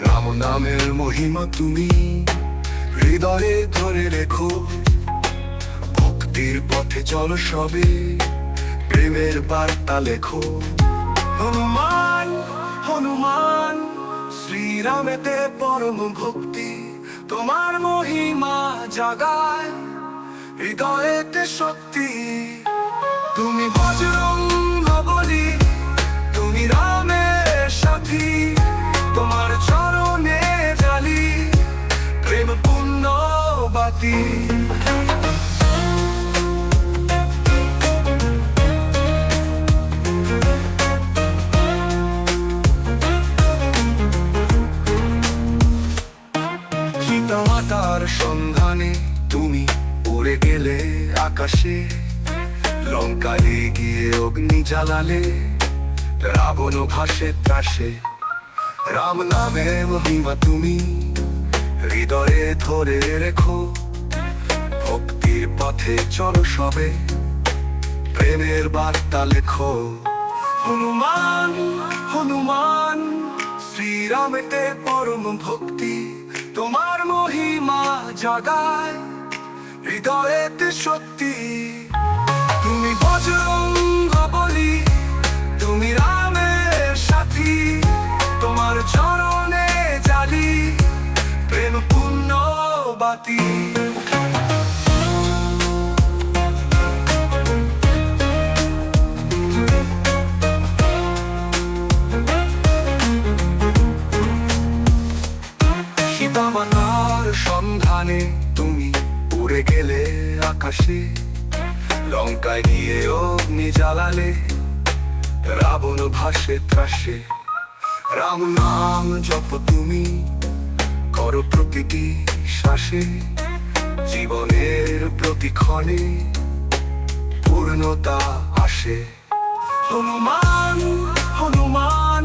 রাম নামের মহিমা তুমি হৃদয়ে ধরে রেখো। ভক্তির পথে চলো সবে। প্রেমের বার্তা লেখো। হনুমান হনুমান, শ্রীরামেতে পরম ভক্তি। তোমার মহিমা জাগায়, হৃদয়েতে সত্যি। তুমি বজরং বলি তুমি রামের সাথী, তোমার চরণে জালি প্রেম পূর্ণ বাতি। উড়ে আকাশে, লঙ্কায় গিয়ে অগ্নি জ্বালালে, রাবণ ভাসে ত্রাসে। রাম নামে মহিমা তুমি, হৃদয়ে ধরে রেখো। ভক্তির পথে চলো সবে, প্রেমের বার্তা লেখো। হনুমান হনুমান, শ্রীরামেতে পরম ভক্তি, তোমার মহিমা জাগায়। হৃদয়েতে সত্যি। তুমি বজরঙ্গ উড়ে গেলে আকাশে, লঙ্কায় গিয়ে অগ্নি জ্বালালে, রাবণ ভাসে ত্রাসে। রাম নাম জপ তুমি, করো প্রতিটি শ্বাসে, জীবনের প্রতিক্ষণে পূর্ণতা আসে। হনুমান হনুমান,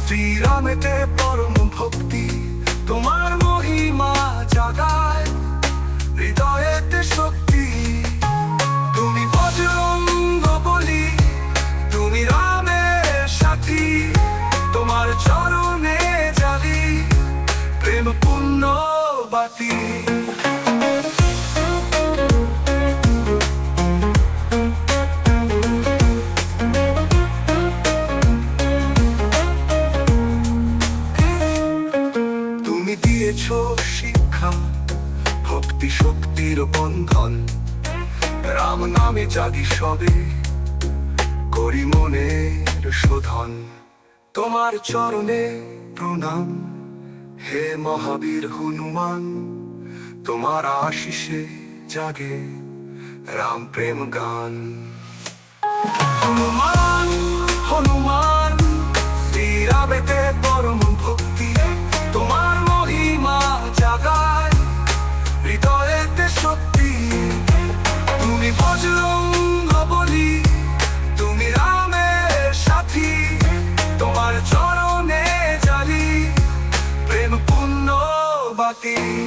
শ্রীরামেতে পরম ভক্তি দিয়েছ শিক্ষা, ভক্তি শক্তির বন্ধন। রাম নামে জাগি সবে, করি মনের শোধন। তোমার চরণে প্রণাম, হে মহাবীর হনুমান। তোমার আশিসে জাগে রাম প্রেম গান। হনুমান হনুমান। Pilipinas